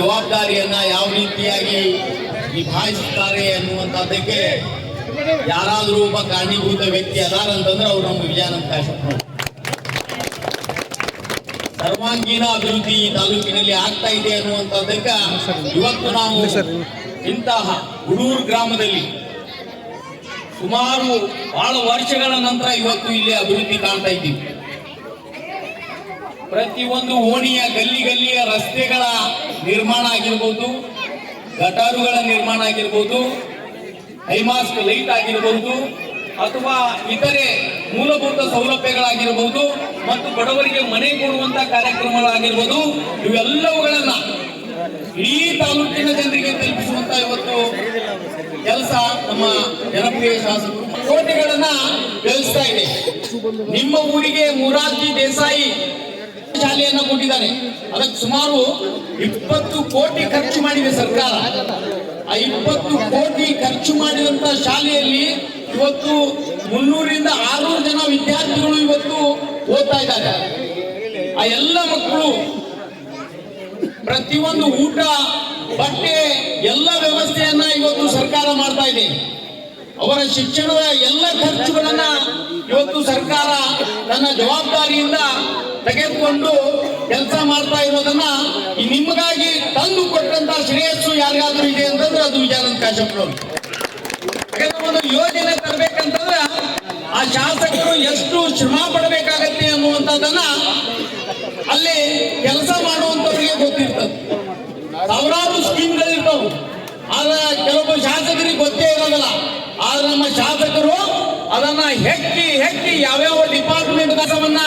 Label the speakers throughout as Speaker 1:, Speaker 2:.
Speaker 1: ಜವಾಬ್ದಾರಿಯನ್ನ ಯಾವ ರೀತಿಯಾಗಿ ನಿಭಾಯಿಸುತ್ತಾರೆ ಅನ್ನುವಂಥದ್ದಕ್ಕೆ ಯಾರಾದರೂ ಒಬ್ಬ ಕಾರಣೀಭೂತ ವ್ಯಕ್ತಿ ಅದಾರಂತಂದ್ರೆ ಅವ್ರು ನಮ್ಮ ವಿಜಯಾನಂದ ಕಾಶಪ್ಪನವರು ಸರ್ವಾಂಗೀಣ ಅಭಿವೃದ್ಧಿ ಈ ತಾಲೂಕಿನಲ್ಲಿ ಆಗ್ತಾ ಇದೆ ಅನ್ನುವಂಥದ್ದಕ್ಕೆ ಇವತ್ತು ನಾವು ಇಂತಹ ಹುಡೂರು ಗ್ರಾಮದಲ್ಲಿ ಸುಮಾರು ಬಹಳ ವರ್ಷಗಳ ನಂತರ ಇವತ್ತು ಇಲ್ಲಿ ಅಭಿವೃದ್ಧಿ ಕಾಣ್ತಾ ಇದ್ದೀವಿ. ಪ್ರತಿಯೊಂದು ಓಣಿಯ ಗಲ್ಲಿ ಗಲ್ಲಿಯ ರಸ್ತೆಗಳ ನಿರ್ಮಾಣ ಆಗಿರ್ಬೋದು, ಗಟಾರುಗಳ ನಿರ್ಮಾಣ ಆಗಿರ್ಬೋದು, ಹೈಮಾಸ್ಕ್ ಲೈಟ್ ಆಗಿರ್ಬೋದು, ಅಥವಾ ಇತರೆ ಮೂಲಭೂತ ಸೌಲಭ್ಯಗಳಾಗಿರ್ಬೋದು ಮತ್ತು ಬಡವರಿಗೆ ಮನೆ ಕೊಡುವಂತ ಕಾರ್ಯಕ್ರಮಗಳಾಗಿರ್ಬೋದು, ಇವೆಲ್ಲವುಗಳನ್ನ ಇಡೀ ತಾಲೂಕಿನ ಜನರಿಗೆ ತಲುಪಿಸುವಂತ ಇವತ್ತು ಕೆಲಸ ನಮ್ಮ ಜನಪ್ರಿಯ ಶಾಸಕರು ಕೋಟೆಗಳನ್ನ ಬೆಳೆಸ್ತಾ ಇದೆ. ನಿಮ್ಮ ಊರಿಗೆ ಮುರಾರ್ಜಿ ದೇಸಾಯಿ ಶಾಲೆಯನ್ನ ಕೊಟ್ಟಿದ್ದಾರೆ. ಅದಕ್ಕೆ ಸುಮಾರು ಇಪ್ಪತ್ತು ಕೋಟಿ ಖರ್ಚು ಮಾಡಿದೆ ಸರ್ಕಾರ. ಆ ಇಪ್ಪತ್ತು ಕೋಟಿ ಖರ್ಚು ಮಾಡಿದಂತ ಶಾಲೆಯಲ್ಲಿ ಇವತ್ತು ಮುನ್ನೂರಿಂದ ಆರ್ನೂರು ಜನ ವಿದ್ಯಾರ್ಥಿಗಳು ಇವತ್ತು ಓದ್ತಾ ಇದ್ದಾರೆ. ಆ ಎಲ್ಲ ಮಕ್ಕಳು ಪ್ರತಿಯೊಂದು ಊಟ, ಬಟ್ಟೆ, ಎಲ್ಲ ವ್ಯವಸ್ಥೆಯನ್ನ ಇವತ್ತು ಸರ್ಕಾರ ಮಾಡ್ತಾ ಇದೆ. ಅವರ ಶಿಕ್ಷಣದ ಎಲ್ಲ ಖರ್ಚುಗಳನ್ನ ಇವತ್ತು ಸರ್ಕಾರ ತನ್ನ ಜವಾಬ್ದಾರಿಯಿಂದ ತೆಗೆದುಕೊಂಡು ಕೆಲಸ ಮಾಡ್ತಾ ಇರೋದನ್ನ ನಿಮಗಾಗಿ ತಂದು ಕೊಟ್ಟಂತ ಶ್ರೇಯಸ್ಸು ಯಾರಿಗಾದ್ರೂ ಇದೆ ಅಂತಂದ್ರೆ ಅದು ವಿಜಯಾನಂದ ಕಾಶಪ್ಪನವರು. ಒಂದು ಯೋಜನೆ ತರಬೇಕಂತಂದ್ರೆ ಆ ಶಾಸಕರು ಎಷ್ಟು ಶ್ರಮ ಪಡಬೇಕಾಗತ್ತೆ ಅನ್ನುವಂಥದ್ದನ್ನ ಅಲ್ಲಿ ಕೆಲಸ ಮಾಡುವಂತವರಿಗೆ ಗೊತ್ತಿರ್ತದೆ. ಸಾವಿರಾರು ಸ್ಕೀಮ್ಗಳಿರ್ತಾವೆ ಆದ್ರೆ ಕೆಲವೊಬ್ಬ ಶಾಸಕರಿಗೆ ಗೊತ್ತೇ ಇರೋದಿಲ್ಲ. ಆದ್ರೆ ನಮ್ಮ ಶಾಸಕರು ಅದನ್ನ ಹೆಕ್ಕಿ ಹೆಕ್ಕಿ ಯಾವ್ಯಾವ ಡಿಪಾರ್ಟ್ಮೆಂಟ್ ಕೆಲಸವನ್ನ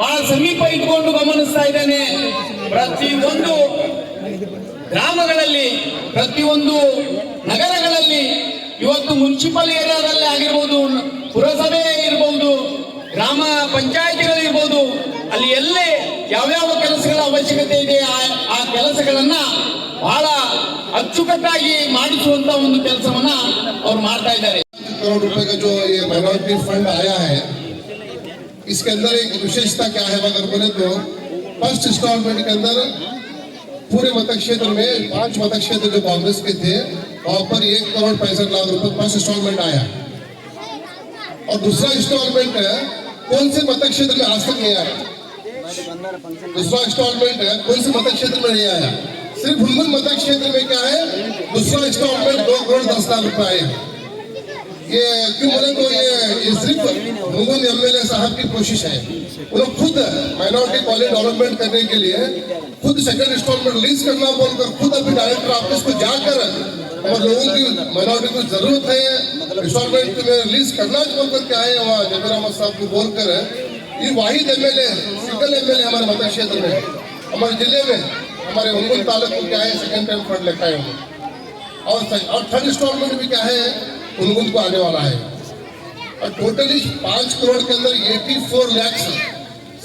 Speaker 1: ಬಹಳ ಸಮೀಪ ಇಟ್ಕೊಂಡು ಗಮನಿಸ್ತಾ ಇದ್ದೇನೆ. ಪ್ರತಿಯೊಂದು ಗ್ರಾಮಗಳಲ್ಲಿ, ಪ್ರತಿಯೊಂದು ನಗರಗಳಲ್ಲಿ, ಇವತ್ತು ಮುನ್ಸಿಪಲ್ ಏರಿಯಾದಲ್ಲಿ ಆಗಿರ್ಬೋದು, ಪುರಸಭೆ ಇರ್ಬೋದು, ಗ್ರಾಮ ಪಂಚಾಯತಿಗಳಿರ್ಬೋದು ಅಲ್ಲಿ ಎಲ್ಲೇ ಯಾವ್ಯಾವ ಕೆಲಸಗಳ ಅವಶ್ಯಕತೆ ಇದೆ, ಆ- ಆ ಕೆಲಸಗಳನ್ನ ಬಹಳ ಅಚ್ಚುಕಟ್ಟಾಗಿ ಮಾಡಿಸುವಂತ ಒಂದು ಕೆಲಸವನ್ನ ಅವ್ರು ಮಾಡ್ತಾ ಇದ್ದಾರೆ.
Speaker 2: इसके अंदर एक विशेषता क्या है, अगर बोले तो फ़र्स्ट इंस्टॉलमेंट के अंदर पूरे मतक क्षेत्र में पाँच मतक क्षेत्र जो कांग्रेस के थे, वहाँ पर एक करोड़ पैंसठ लाख रुपए फ़र्स्ट इंस्टॉलमेंट आया। और दूसरा इंस्टॉलमेंट है कौन से मत क्षेत्र में आज तक नहीं आया? दूसरा इंस्टॉलमेंट है कौन से मतक क्षेत्र में नहीं आया? सिर्फ़ हुनगुल मत क्षेत्र में क्या है? दूसरा इंस्टॉलमेंट दो करोड़ दस लाख रुपए आए। ये क्यों बोले तो ये, ये सिर्फ़ मुगुन एमएलए साहब की कोशिश है। वो खुद माइनॉरिटी कॉलेज डेवलपमेंट करने के लिए खुद सेकंड इंस्टॉलमेंट रिलीज़ करना बोलकर खुद अभी डायरेक्टर ऑफ़िस को जाकर और लोगों की माइनॉरिटी को ज़रूरत है इंस्टॉलमेंट में रिलीज़ करना बोलकर क्या है वहाँ जमीर अहमद साहब को बोलकर। ये वाहिद एमएलए सिंगल एमएलए हमारे मत क्षेत्र में हमारे ज़िले में हमारे उंगुल तालुक को क्या है? सेकंड टाइम फंड है। उन्होंने और थर्ड इंस्टॉलमेंट भी क्या है? उनगुल को आने वाला है। और टोटली पाँच करोड़ के अंदर 84 लैक्स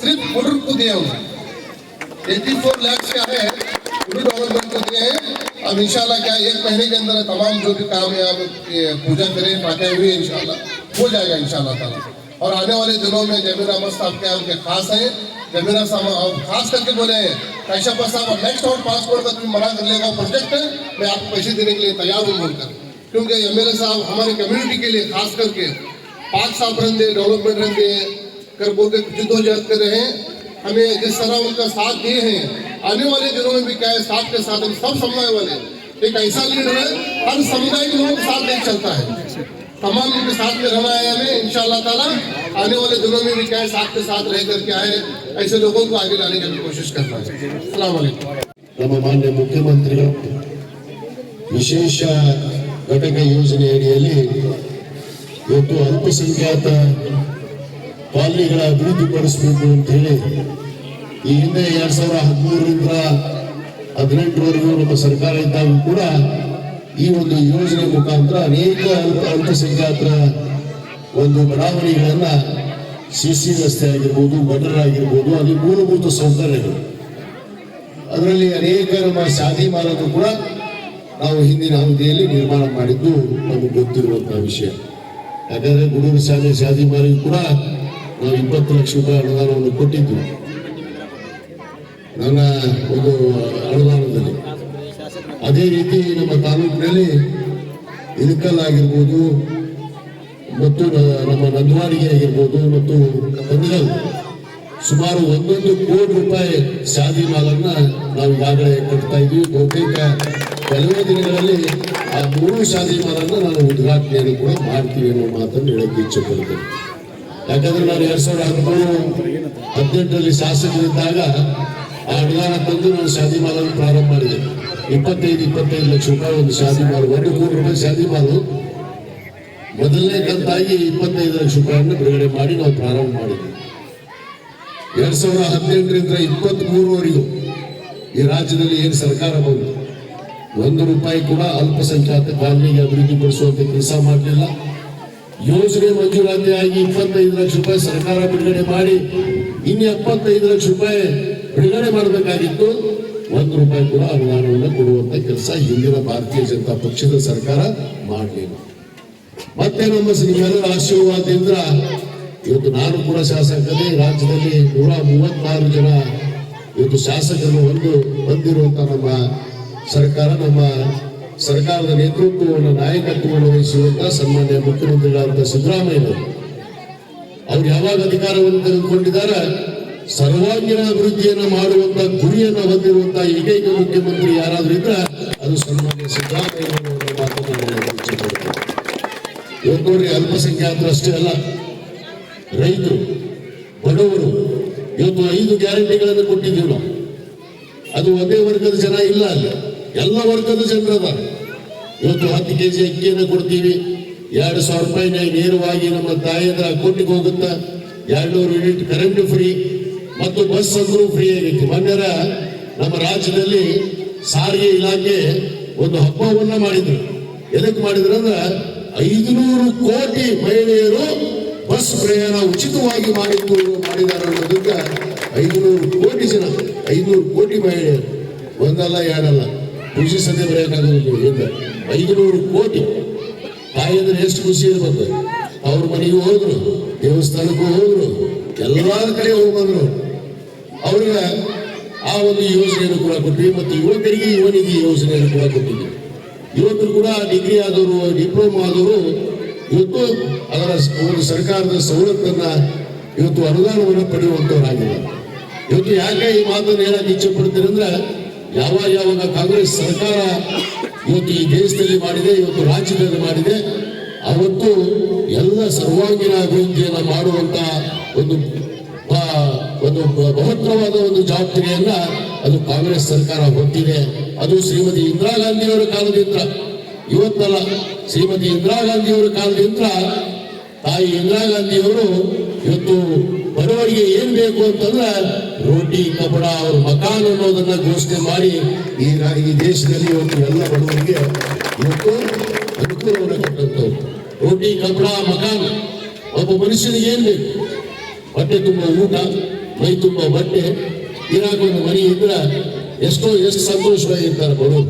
Speaker 2: सिर्फ़ बुज़ुर्ग को दिए उन्होंने। 84 लैक्स क्या है? डेवलपमेंट को दिए हैं। अब इंशाल्लाह क्या एक महीने के अंदर तमाम जो भी काम है, आप पूजा करें पाते हुए इंशाल्लाह हो जाएगा, इंशाल्लाह ताला। और आने वाले दिनों में जमीर अहमद साहब क्या उनके खास हैं। जमीर साहब खास करके बोले हैं कैशप्पा साहब नेक्स्ट और पासपोर्ट का तुम्हें मना कर लेगा प्रोजेक्ट है, मैं आपको पैसे देने के लिए तैयार हूँ, बोलकर। क्योंकि एम साहब हमारी कम्युनिटी के लिए खास करके पाक साफ रहते डेवलपमेंट रहते कर बोल के जिद्दोजहद कर रहे हैं हमें जिस तरह उनका साथ दिए हैं आने वाले दिनों में भी क्या है साथ के साथ हम सब समुदाय वाले एक ऐसा लीडर है हर समुदाय के लोगों के साथ नहीं चलता है तमाम उनके साथ में रहना है हमें इंशाअल्लाह ताला आने वाले दिनों में भी क्या है साथ के साथ रहकर क्या है ऐसे लोगों को आगे लाने की भी कोशिश करना है अस्सलाम वालेकुम
Speaker 3: ನಮ್ಮ ಮಾನ್ಯ ಮುಖ್ಯಮಂತ್ರಿಗಳು ವಿಶೇಷ ಘಟಕ ಯೋಜನೆ ಅಡಿಯಲ್ಲಿ ಇವತ್ತು ಅಲ್ಪಸಂಖ್ಯಾತ ಕಾಲನಿಗಳ ಅಭಿವೃದ್ಧಿಪಡಿಸಬೇಕು ಅಂತ ಹೇಳಿ ಈ ಹಿಂದೆ ಎರಡ್ ಸಾವಿರದ ಹದಿಮೂರರಿಂದ ಹದಿನೆಂಟರವರೆಗೂ ನಮ್ಮ ಸರ್ಕಾರ ಇದ್ದಾಗ ಕೂಡ ಈ ಒಂದು ಯೋಜನೆ ಮುಖಾಂತರ ಅನೇಕ ಅಲ್ಪ ಅಲ್ಪಸಂಖ್ಯಾತರ ಒಂದು ಬಡಾವಣೆಗಳನ್ನ ಸಿ ಸಿ ರಸ್ತೆ ಆಗಿರ್ಬೋದು ಗಟರ್ ಆಗಿರ್ಬೋದು, ಅಲ್ಲಿ ಮೂಲಭೂತ ಸೌಕರ್ಯಗಳು. ಅದರಲ್ಲಿ ಅನೇಕ ನಮ್ಮ ಶಾದಿ ಮಾಲನ್ನು ಕೂಡ ನಾವು ಹಿಂದಿನ ಅವಧಿಯಲ್ಲಿ ನಿರ್ಮಾಣ ಮಾಡಿದ್ದು ನಮಗೆ ಗೊತ್ತಿರುವಂತಹ ವಿಷಯ. ಯಾಕಂದ್ರೆ ಗುಡೂರು ಶಾಲೆ ಶಾದಿ ಮಾರಿಗೂ ಕೂಡ ನಾವು ಇಪ್ಪತ್ತು ಲಕ್ಷ ರೂಪಾಯಿ ಅನುದಾನವನ್ನು ಕೊಟ್ಟಿದ್ದು ನನ್ನ ಒಂದು ಅನುದಾನದಲ್ಲಿ. ಅದೇ ರೀತಿ ನಮ್ಮ ತಾಲೂಕಿನಲ್ಲಿ ಆಗಿರ್ಬೋದು ಮತ್ತು ನಮ್ಮ ನಂದವಾಡಿಗೆ ಆಗಿರ್ಬೋದು ಮತ್ತು ಕಂದಗಲ್ ಸುಮಾರು ಒಂದೊಂದು ಕೋಟಿ ರೂಪಾಯಿ ಶಾದಿ ಮಾಲನ್ನ ನಾವು ಈಗಾಗಲೇ ಕಟ್ತಾ ಇದ್ವಿ. ಬಹುತೇಕ ಕೆಲವೇ ದಿನಗಳಲ್ಲಿ ಆ ಮೂರು ಶಾದಿ ನಾನು ಉದ್ಘಾಟನೆಯನ್ನು ಕೂಡ ಮಾಡ್ತೀವಿ ಅನ್ನೋ ಮಾತನ್ನು ಹೇಳಕ್ಕೆ ಇಚ್ಛೆ ಪಡ್ತೇನೆ ಯಾಕಂದ್ರೆ ನಾನು ಎರಡ್ ಸಾವಿರದ ಹದಿಮೂರು ಹದಿನೆಂಟರಲ್ಲಿ ಶಾಸಕರಿದ್ದಾಗ ಆ ಅನುದಾನ ತಂದು ನಾನು ಶಾದಿ ಮಾಲನ್ನು ಪ್ರಾರಂಭ ಮಾಡಿದೆ. ಇಪ್ಪತ್ತೈದು ಇಪ್ಪತ್ತೈದು ಲಕ್ಷ ರೂಪಾಯಿ ಒಂದು ಶಾದಿ ಮಾಲು ಒಂದು ಕೋಟಿ ರೂಪಾಯಿ ಶಾದಿ ಮಾಲು ಮೊದಲನೇ ಕಂತಾಗಿ ಇಪ್ಪತ್ತೈದು ಲಕ್ಷ ರೂಪಾಯಿಯನ್ನು ಬಿಡುಗಡೆ ಮಾಡಿ ನಾವು ಪ್ರಾರಂಭ ಮಾಡಿದ್ವಿ. ಎರಡ್ ಸಾವಿರದ ಹದಿನೆಂಟರಿಂದ ಇಪ್ಪತ್ತ್ ಮೂರವರೆಗೂ ಈ ರಾಜ್ಯದಲ್ಲಿ ಏನು ಸರ್ಕಾರ ಬಂತು? ಒಂದು ರೂಪಾಯಿ ಕೂಡ ಅಲ್ಪಸಂಖ್ಯಾತ ಕಾಲನಿಗೆ ಅಭಿವೃದ್ಧಿಪಡಿಸುವಂತ ಕೆಲಸ ಮಾಡಲಿಲ್ಲ. ಯೋಜನೆ ಮಂಜೂರಾತಿ ಆಗಿ ಇಪ್ಪತ್ತೈದು ಲಕ್ಷ ರೂಪಾಯಿ ಸರ್ಕಾರ ಬಿಡುಗಡೆ ಮಾಡಿ, ಇನ್ನು ಎಪ್ಪತ್ತೈದು ಲಕ್ಷ ರೂಪಾಯಿ ಬಿಡುಗಡೆ ಮಾಡಬೇಕಾಗಿತ್ತು. ಒಂದು ರೂಪಾಯಿ ಕೂಡ ಅನುದಾನವನ್ನು ಕೊಡುವಂತ ಕೆಲಸ ಹಿಂದಿನ ಭಾರತೀಯ ಜನತಾ ಪಕ್ಷದ ಸರ್ಕಾರ ಮಾಡಲಿಲ್ಲ. ಮತ್ತೆ ನಮ್ಮ ನಿಮ್ಮೆಲ್ಲರ ಆಶೀರ್ವಾದದಿಂದ ಇವತ್ತು ನಾನು ಕೂಡ ಶಾಸಕನೇ, ರಾಜ್ಯದಲ್ಲಿ ನೂರ ಮೂವತ್ತಾರು ಜನ ಇವತ್ತು ಶಾಸಕರು ಒಂದು ಹೊಂದಿರುವಂತ ನಮ್ಮ ಸರ್ಕಾರ ನಮ್ಮ ಸರ್ಕಾರದ ನೇತೃತ್ವವನ್ನು, ನಾಯಕತ್ವವನ್ನು ವಹಿಸುವಂತ ಸನ್ಮಾನ್ಯ ಮುಖ್ಯಮಂತ್ರಿಗಳಾದ ಸಿದ್ದರಾಮಯ್ಯ ಅವ್ರು ಯಾವಾಗ ಅಧಿಕಾರವನ್ನು ತೆಗೆದುಕೊಂಡಿದ್ದಾರೆ? ಸರ್ವಾಂಗೀಣ ಅಭಿವೃದ್ಧಿಯನ್ನು ಮಾಡುವಂತ ಗುರಿಯನ್ನು ಹೊಂದಿರುವಂತಹ ಏಕೈಕ ಮುಖ್ಯಮಂತ್ರಿ ಯಾರಾದ್ರೂ ಇದ್ರೆ ಅದು ಸನ್ಮಾನ್ಯ ಸಿದ್ದರಾಮಯ್ಯ. ಇವತ್ತು ನೋಡ್ರಿ, ಅಲ್ಪಸಂಖ್ಯಾತರು ಅಷ್ಟೇ ಅಲ್ಲ. ರೈತರು, ಬಡವರು, ಇವತ್ತು ಐದು ಗ್ಯಾರಂಟಿಗಳನ್ನು ಕೊಟ್ಟಿದ್ದೀವಿ ನಾವು. ಅದು ಒಂದೇ ವರ್ಗದ ಜನ ಇಲ್ಲ ಅಲ್ಲಿ. ಎಲ್ಲ ವರ್ಗದ ಜನರದ ಇವತ್ತು ಹತ್ತು ಕೆ ಜಿ ಅಕ್ಕಿಯನ್ನು ಕೊಡ್ತೀವಿ. ಎರಡು ಸಾವಿರ ರೂಪಾಯಿ ನೇರವಾಗಿ ನಮ್ಮ ತಾಯಿಯದ ಅಕೌಂಟಿಗೆ ಹೋಗುತ್ತಾ ಎರಡ್ನೂರು ಯೂನಿಟ್ ಕರೆಂಟ್ ಫ್ರೀ ಮತ್ತು ಬಸ್ ಅಂದ್ರೂ ಫ್ರೀ ಆಗೈತಿ. ಮೊನ್ನೆರ ನಮ್ಮ ರಾಜ್ಯದಲ್ಲಿ ಸಾರಿಗೆ ಇಲಾಖೆ ಒಂದು ಹಬ್ಬವನ್ನ ಮಾಡಿದ್ರು. ಎದಕ್ಕೆ ಮಾಡಿದ್ರು ಅಂದ್ರೆ ಐದುನೂರು ಕೋಟಿ ಮಹಿಳೆಯರು ಬಸ್ ಪ್ರಯಾಣ ಉಚಿತವಾಗಿ ಮಾಡಿದ್ದು ಮಾಡಿದ್ದಾರೆ ಅನ್ನೋದಕ್ಕೆ ಐದುನೂರು ಕೋಟಿ ಜನ, ಐದುನೂರು ಕೋಟಿ ಮಹಿಳೆಯರು. ಒಂದಲ್ಲ ಎರಡಲ್ಲ. ಖುಷಿ ಸದ್ಯ ಬರೆಯೋಕ್ಕಾಗೋದಿಲ್ಲ ಈಗ ಐದುನೂರು ಕೋಟಿ. ತಾಯಿ ಅಂದ್ರೆ ಎಷ್ಟು ಖುಷಿ ಇರ್ಬೇಕು ಅವ್ರ ಮನೆಗೂ ಹೋದ್ರು, ದೇವಸ್ಥಾನಕ್ಕೂ ಹೋದ್ರು ಎಲ್ಲಾದ್ರ ಕಡೆ ಹೋಗ್ಬಂದ್ರು ಅವ್ರಿಗೆ ಆ ಒಂದು ಯೋಜನೆಯನ್ನು ಕೂಡ ಕೊಟ್ವಿ ಮತ್ತು ಯುವಕರಿಗೆ ಯುವನಿಧಿ ಯೋಜನೆಯನ್ನು ಕೂಡ ಕೊಟ್ಟಿದ್ವಿ. ಯುವಕರು ಕೂಡ ಡಿಗ್ರಿ ಆದವರು ಡಿಪ್ಲೊಮಾ ಆದವರು, ಇವತ್ತು ಅದರ ಒಂದು ಸರ್ಕಾರದ ಸವಲತ್ತನ್ನ ಇವತ್ತು ಅನುದಾನವನ್ನು ಪಡೆಯುವಂತವರಾಗಿದ್ದಾರೆ. ಇವತ್ತು ಯಾಕೆ ಈ ಮಾತನ್ನು ಹೇಳಕ್ಕೆ ಇಚ್ಛೆ ಪಡ್ತೀನಿ ಅಂದ್ರೆ ಯಾವಾಗ ಯಾವಾಗ ಕಾಂಗ್ರೆಸ್ ಸರ್ಕಾರ ಇವತ್ತು ಈ ದೇಶದಲ್ಲಿ ಮಾಡಿದೆ, ಇವತ್ತು ರಾಜ್ಯದಲ್ಲಿ ಮಾಡಿದೆ, ಅವತ್ತು ಎಲ್ಲ ಸರ್ವಾಂಗೀಣ ಅಭಿವೃದ್ಧಿಯನ್ನು ಮಾಡುವಂತ ಒಂದು ಒಂದು ಮಹತ್ತರವಾದ ಒಂದು ಜವಾಬ್ದಾರಿಯನ್ನ ಅದು ಕಾಂಗ್ರೆಸ್ ಸರ್ಕಾರ ಹೊತ್ತಿದೆ. ಅದು ಶ್ರೀಮತಿ ಇಂದಿರಾ ಗಾಂಧಿಯವರ ಕಾಲದಿಂದ ಇವತ್ತಲ್ಲ, ಶ್ರೀಮತಿ ಇಂದಿರಾ ಗಾಂಧಿಯವರ ಕಾಲದಿಂದ ತಾಯಿ ಇಂದಿರಾ ಗಾಂಧಿಯವರು ಇವತ್ತು ಬಡವರಿಗೆ ಏನ್ ಬೇಕು ಅಂತಂದ್ರೆ ರೋಟಿ, ಕಪಡ, ಅವ್ರ ಮಕಾನ್ ಅನ್ನೋದನ್ನ ಘೋಷಣೆ ಮಾಡಿ ಈ ಈ ದೇಶದಲ್ಲಿ ಇವತ್ತು ಎಲ್ಲ ಬಡವರಿಗೆ ಇವತ್ತು ಅನುಕೂಲವನ್ನು ಕೊಟ್ಟಂತವ್ರು. ರೋಟಿ, ಕಪಡ, ಮಕಾನ್, ಒಬ್ಬ ಮನುಷ್ಯನಿಗೆ ಏನ್ ಬೇಕು? ಹೊಟ್ಟೆ ತುಂಬ ಊಟ, ಮೈ ತುಂಬ ಬಟ್ಟೆ ಇರಾಕೊಂದು ಮನೆ ಇದ್ರೆ ಎಷ್ಟೋ ಎಷ್ಟು ಸಂತೋಷವಾಗಿರ್ತಾರೆ ಬಡವರು.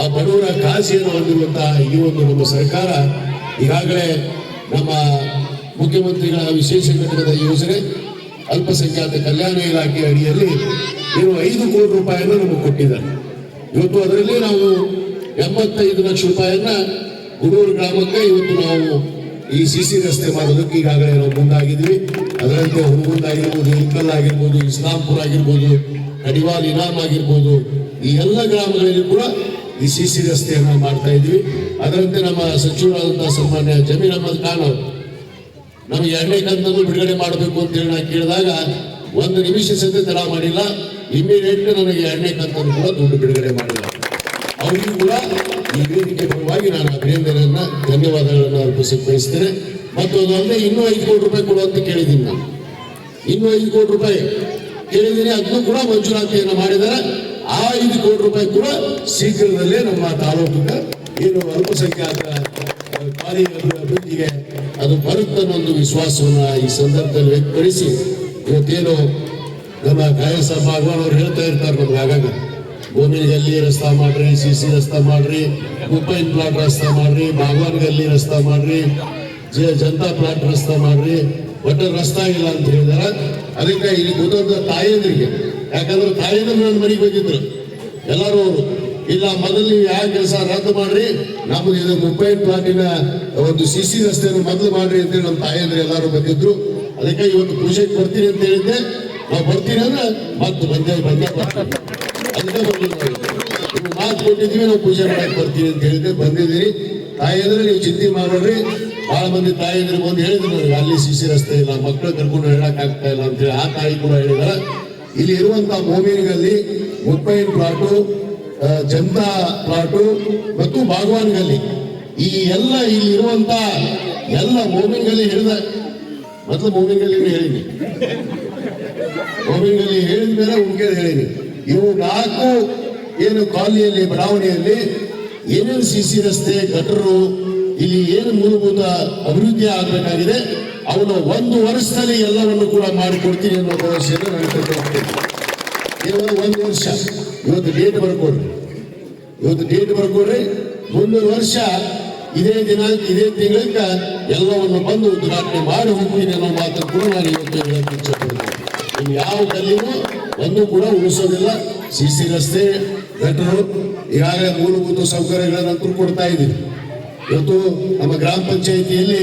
Speaker 3: ಆ ಬಡವರ ಕಾಸಿಯನ್ನು ಹೊಂದಿರುವಂತಹ ಈ ಒಂದು ನಮ್ಮ ಸರ್ಕಾರ ಈಗಾಗಲೇ ನಮ್ಮ ಮುಖ್ಯಮಂತ್ರಿಗಳ ವಿಶೇಷ ಘಟಕದ ಯೋಜನೆ ಅಲ್ಪಸಂಖ್ಯಾತ ಕಲ್ಯಾಣ ಇಲಾಖೆ ಅಡಿಯಲ್ಲಿ ಏನು ಐದು ಕೋಟಿ ರೂಪಾಯಿಯನ್ನು ನಮಗೆ ಕೊಟ್ಟಿದ್ದಾರೆ. ಇವತ್ತು ಅದರಲ್ಲಿ ನಾವು ಎಂಬತ್ತೈದು ಲಕ್ಷ ರೂಪಾಯಿಯನ್ನ ಗುಡೂರು ಗ್ರಾಮಕ್ಕೆ ಇವತ್ತು ನಾವು ಈ ಸಿ ಸಿ ರಸ್ತೆ ಮಾಡೋದಕ್ಕೆ ಈಗಾಗಲೇ ನಾವು ಮುಂದಾಗಿದ್ವಿ ಅದರಂತೆ ಹುಡುಗುಂದ ಆಗಿರ್ಬೋದು ಇಲ್ಕಲ್ ಆಗಿರ್ಬೋದು, ಇಸ್ಲಾಂಪುರ ಆಗಿರ್ಬೋದು, ಕಡಿವಾಲ್ ಇನಾಮ್ ಆಗಿರ್ಬೋದು, ಈ ಎಲ್ಲ ಗ್ರಾಮಗಳಲ್ಲಿ ಕೂಡ ಈ ಸಿ ಸಿ ರಸ್ತೆಯನ್ನು ಮಾಡ್ತಾ ಇದ್ವಿ ಅದರಂತೆ ನಮ್ಮ ಸಚಿವರಾದಂತಹ ಸನ್ಮಾನ್ಯ ಜಮೀರ್ ಅಹಮದ್ ಖಾನ್ ಅವರು ನಮಗೆ ಎರಡನೇ ಕಂತನ್ನು ಬಿಡುಗಡೆ ಮಾಡಬೇಕು ಅಂತ ಹೇಳಿ ನಾನು ಕೇಳಿದಾಗ ಒಂದು ನಿಮಿಷ ಸದ್ಯ ತಡ ಮಾಡಿಲ್ಲ ಇಮಿಡಿಯೇಟ್ ನನಗೆ ಎರಡನೇ ಕಂತನ್ನು ಕೂಡ ದುಡ್ಡು ಬಿಡುಗಡೆ ಮಾಡಿಲ್ಲ. ಅವರಿಗೂ ಕೂಡ ಈ ವೇದಿಕೆ ಪರವಾಗಿ ನಾನು ಅಭಿನಂದನೆಯನ್ನ, ಧನ್ಯವಾದಗಳನ್ನು ಅರ್ಪಿಸಿ ಬಯಸ್ತೇನೆ. ಮತ್ತು ಅದಲ್ಲದೆ ಇನ್ನೂ ಐದು ಕೋಟಿ ರೂಪಾಯಿ ಕೊಡುವಂತ ಕೇಳಿದ್ದೀನಿ ನಾನು. ಇನ್ನೂ ಐದು ಕೋಟಿ ರೂಪಾಯಿ ಕೇಳಿದ್ದೀನಿ, ಅದನ್ನು ಕೂಡ ಮಂಜೂರಾತಿಯನ್ನು ಮಾಡಿದ್ದಾರೆ. ಆ ಐದು ಕೋಟಿ ರೂಪಾಯಿ ಕೂಡ ಶೀಘ್ರದಲ್ಲೇ ನಮ್ಮ ತಾಲೂಕಿನ ಏನು ಅಲ್ಪಸಂಖ್ಯಾತ ಕಾರ್ಯ ಅಭಿವೃದ್ಧಿಗೆ ಅದು ಒಂದು ವಿಶ್ವಾಸವನ್ನ ಈ ಸಂದರ್ಭದಲ್ಲಿ ವ್ಯಕ್ತಪಡಿಸಿ. ಇವತ್ತೇನು ನಮ್ಮ ಕಾಯಸ ಭಗವಾನ್ ಅವ್ರು ಹೇಳ್ತಾ ಇರ್ತಾರೆ ನಮ್ಗೆ ಆಗಾಗ ಭೂಮಿ ಗಲ್ಲಿ ರಸ್ತಾ ಮಾಡ್ರಿ, ಸಿ ಸಿ ರಸ್ತಾ ಮಾಡ್ರಿ ಮುಪ್ಪೈನ್ ಪ್ಲಾಟ್ ರಸ್ತಾ ಮಾಡ್ರಿ ಭಾಗವಾನ್ ಗಲ್ಲಿ ರಸ್ತಾ ಮಾಡ್ರಿ ಜನತಾ ಪ್ಲಾಟ್ ರಸ್ತಾ ಮಾಡ್ರಿ, ಒಟ್ಟು ರಸ್ತಾ ಇಲ್ಲ ಅಂತ ಹೇಳಿದಾರ. ಅದಕ್ಕೆ ಇಲ್ಲಿ ಕೂತಂತ ತಾಯಂದ್ರಿಗೆ, ಯಾಕಂದ್ರೆ ತಾಯಂದ್ರೆ ನನ್ನ ಮನೆಗೆ ಬಂದಿದ್ರು ಎಲ್ಲರೂ ಇಲ್ಲ, ಮೊದಲು ಯಾವ ಕೆಲಸ ರದ್ದು ಮಾಡ್ರಿ. ನಮ್ಗೆ ಇದು ಮುಂಬೈ ಪ್ಲಾಟಿನ ಒಂದು ಸಿ ಸಿ ರಸ್ತೆಯನ್ನು ಮೊದಲು ಮಾಡ್ರಿ ಅಂತೇಳಿ ನಮ್ಮ ತಾಯಂದ್ರೆ ಎಲ್ಲರೂ ಬಂದಿದ್ರು. ಅದಕ್ಕೆ ಇವತ್ತು ಪೂಜೆಗೆ ಬರ್ತೀನಿ ಅಂತ ಹೇಳಿದ್ದೆ. ನಾವು ಬರ್ತೀನಿ ಅಂದ್ರೆ ಮತ್ತೆ ಬಂದೆ ಬಂದೆ ಅದಕ್ಕೆ. ಮಾತು ಕೊಟ್ಟಿದ್ವಿ ನಾವು ಪೂಜೆ ಮಾಡಕ್ ಬರ್ತೀನಿ ಅಂತ ಹೇಳಿದ್ದೆ, ಬಂದಿದ್ದೀರಿ. ತಾಯಂದ್ರೆ, ನೀವು ಚಿಂತೆ ಮಾಡೋರಿ ಬಹಳ ಮಂದಿ ತಾಯಂದ್ರೆ ಬಂದು ಹೇಳಿದ್ರು ನನಗೆ ಅಲ್ಲಿ ಸಿ ರಸ್ತೆ ಇಲ್ಲ, ಮಕ್ಕಳು ಕರ್ಕೊಂಡು ಹೇಳಕ್ ಆಗ್ತಾ ಇಲ್ಲ ಅಂತೇಳಿ ಆ ತಾಯಿ ಕೂಡ ಹೇಳಿದಾರೆ ಇಲ್ಲಿ ಇರುವಂತಹ ಮೋಮಿನಿಗಲ್ಲಿ ಮುಪ್ಪೈನ್ ಪ್ಲಾಟು ಜನತಾ ಪ್ಲಾಟು ಮತ್ತು ಭಾಗವಾನ್ ಗಲ್ಲಿ ಈ ಎಲ್ಲ ಇಲ್ಲಿರುವಂತ ಎಲ್ಲ ಮೋಮಿನ್ ಗಲ್ಲಿ ಹೇಳಿದ, ಮೊದಲು ಮೋಮಿನ್ ಗಲ್ಲಿ ಹೇಳಿನಿ ಮೋಮಿನ್ ಗಲ್ಲಿ ಹೇಳಿದ ಮೇಲೆ ಉಂಕೇಳಿ ಹೇಳಿನಿ ಇವು ನಾಲ್ಕು ಏನು ಕಾಲನಿಯಲ್ಲಿ, ಬಡಾವಣೆಯಲ್ಲಿ ಏನೇನು ಸಿ ಸಿ ರಸ್ತೆ ಗಟರು, ಇಲ್ಲಿ ಏನು ಮೂಲಭೂತ ಅಭಿವೃದ್ಧಿ ಆಗಬೇಕಾಗಿದೆ ಅವನು ಒಂದು ವರ್ಷದಲ್ಲಿ ಎಲ್ಲವನ್ನು ಕೂಡ ಮಾಡಿಕೊಡ್ತೀನಿ ಅನ್ನೋ ಭರವಸೆಯನ್ನು ನಾನು ಕೇವಲ ಒಂದು ವರ್ಷ. ಇವತ್ತು ಡೇಟ್ ಬರ್ಕೊಡ್ರಿ. ಇವತ್ತು ಡೇಟ್ ಬರ್ಕೊಡ್ರಿ. ಒಂದು ವರ್ಷ, ಇದೇ ದಿನಾಂಕ ಇದೇ ತಿಂಗಳಿಂದ ಎಲ್ಲವನ್ನು ಬಂದು ಉದ್ಘಾಟನೆ ಮಾಡಿ ಹೋಗ್ತೀನಿ ಅನ್ನೋ ಮಾತನ್ನು ಕೂಡ ನಾನು ಇವತ್ತು ಹೇಳಕ್ಕೆ ಇಚ್ಛಪಡ್ತೀನಿ ಇನ್ನು ಯಾವ ಕಲ್ಲಿನೂ ಒಂದು ಕೂಡ ಉಳಿಸೋದಿಲ್ಲ. ಸಿ ಸಿ ರಸ್ತೆ ಗಟರು ಈಗಾಗಲೇ ಮೂಲಭೂತ ಸೌಕರ್ಯಗಳನ್ನಂತೂ ಕೊಡ್ತಾ ಇದ್ದೀವಿ. ಇವತ್ತು ನಮ್ಮ ಗ್ರಾಮ ಪಂಚಾಯಿತಿಯಲ್ಲಿ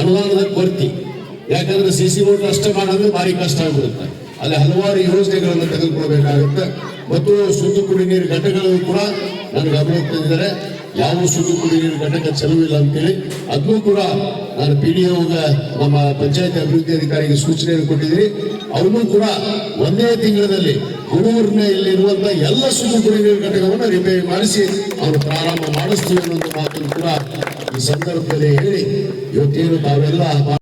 Speaker 3: ಅನುದಾನದ ಕೊರತೆ ಯಾಕಂದ್ರೆ ಸಿ ಸಿ ರೋಡ್ ಅಷ್ಟೇ ಮಾಡೋದು ಭಾರಿ ಕಷ್ಟ ಆಗ್ಬಿಡುತ್ತೆ. ಅಲ್ಲಿ ಹಲವಾರು ಯೋಜನೆಗಳನ್ನು ತೆಗೆದುಕೊಳ್ಬೇಕಾಗುತ್ತೆ ಮತ್ತು ಶುದ್ಧ ಕುಡಿ ನೀರು ಘಟಕಗಳು ಕೂಡ ನನಗೆ ತಂದಿದ್ದಾರೆ. ಯಾವ ಶುದ್ಧ ಕುಡಿ ನೀರು ಘಟಕ ಚೆಲುವಿಲ್ಲ ಅಂತೇಳಿ. ಅದನ್ನು ಕೂಡ ನಾನು ಪಿ ಡಿ ನಮ್ಮ ಪಂಚಾಯತ್ ಅಭಿವೃದ್ಧಿ ಅಧಿಕಾರಿಗೆ ಸೂಚನೆಯನ್ನು ಕೊಟ್ಟಿದ್ದೀನಿ. ಅವನು ಕೂಡ ಒಂದೇ ತಿಂಗಳಲ್ಲಿ ಹುಡುಗರನ್ನ ಇಲ್ಲಿರುವಂತ ಎಲ್ಲ ಶುದ್ಧ ಕುಡಿ ನೀರು ಘಟಕವನ್ನು ರಿಪೇರಿ ಮಾಡಿಸಿ ಅವರು ಪ್ರಾರಂಭ ಮಾಡಿಸ್ತೀವಿ ಅನ್ನೋ ಮಾತನ್ನು ಕೂಡ ಈ ಸಂದರ್ಭದಲ್ಲಿ ಹೇಳಿ. ಇವತ್ತೇನು ತಾವೆಲ್ಲ